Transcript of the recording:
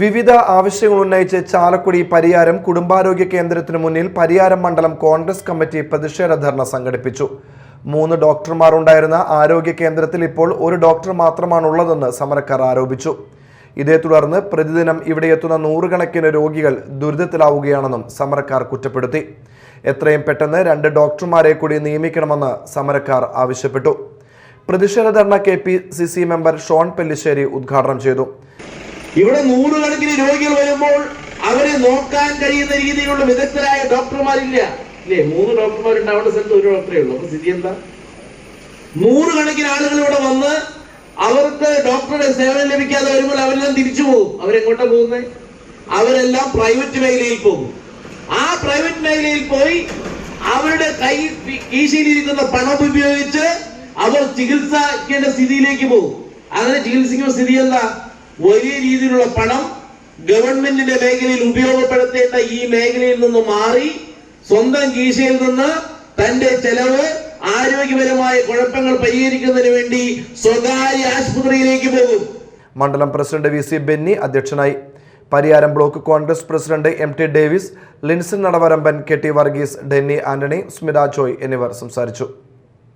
വിവിധ ആവശ്യങ്ങൾ ഉന്നയിച്ച് ചാലക്കുടി പരിയാരം കുടുംബാരോഗ്യ കേന്ദ്രത്തിനു മുന്നിൽ പരിയാരം മണ്ഡലം കോൺഗ്രസ് കമ്മിറ്റി പ്രതിഷേധ ധർണ സംഘടിപ്പിച്ചു. മൂന്ന് ഡോക്ടർമാർ ഉണ്ടായിരുന്ന ആരോഗ്യ കേന്ദ്രത്തിൽ ഇപ്പോൾ ഒരു ഡോക്ടർ മാത്രമാണുള്ളതെന്ന് സമരക്കാർ ആരോപിച്ചു. ഇതേ തുടർന്ന് പ്രതിദിനം ഇവിടെ എത്തുന്ന നൂറുകണക്കിന് രോഗികൾ ദുരിതത്തിലാവുകയാണെന്നും സമരക്കാർ കുറ്റപ്പെടുത്തി. എത്രയും പെട്ടെന്ന് രണ്ട് ഡോക്ടർമാരെ കൂടി നിയമിക്കണമെന്ന് സമരക്കാർ ആവശ്യപ്പെട്ടു. പ്രതിഷേധ ധർണ K P C C member Shone Pellissery ഉദ്ഘാടനം ചെയ്തു. ഇവിടെ നൂറുകണക്കിന് രോഗികൾ വരുമ്പോൾ അവരെ നോക്കാൻ കഴിയുന്ന രീതിയിലുള്ള വിദഗ്ധരായ ഡോക്ടർമാരില്ല. ഇല്ലേ മൂന്ന് ഡോക്ടർമാരുണ്ടാവേണ്ട സ്ഥലത്ത് ഒരു ഡോക്ടറേ ഉള്ളൂ. അപ്പൊ സ്ഥിതി എന്താ? നൂറുകണക്കിന് ആളുകൾ ഇവിടെ വന്ന് അവർക്ക് ഡോക്ടറുടെ സേവനം ലഭിക്കാതെ വരുമ്പോൾ അവരെല്ലാം തിരിച്ചു പോകും. അവരെങ്ങോട്ടാ പോകുന്നത് അവരെല്ലാം പ്രൈവറ്റ് മേഖലയിൽ പോകും. ആ പ്രൈവറ്റ് മേഖലയിൽ പോയി അവരുടെ കൈ കീശയിലിരിക്കുന്ന പണം ഉപയോഗിച്ച് അവർ ചികിത്സിക്കേണ്ട സ്ഥിതിയിലേക്ക് പോകും. അങ്ങനെ ചികിത്സിക്കുന്ന സ്ഥിതി എന്താ? വലിയ രീതിയിലുള്ള പണം ഗവൺമെന്റിന്റെ മേഖലയിൽ ഉപയോഗപ്പെടുത്തേണ്ട ഈ മേഖലയിൽ നിന്ന് മാറി സ്വന്തം കീശയിൽ നിന്ന് തന്റെ ചെലവ് ആരോഗ്യപരമായ കുഴപ്പങ്ങൾ പരിഹരിക്കുന്നതിന് വേണ്ടി സ്വകാര്യ ആശുപത്രിയിലേക്ക് പോകും. മണ്ഡലം പ്രസിഡന്റ് വി സി ബെന്നി അധ്യക്ഷനായി. Pariyaram block Congress president M T Davis Linson Nadavaramban K T Varghese Denny Antony Smitha Joy എന്നിവർ സംസാരിച്ചു.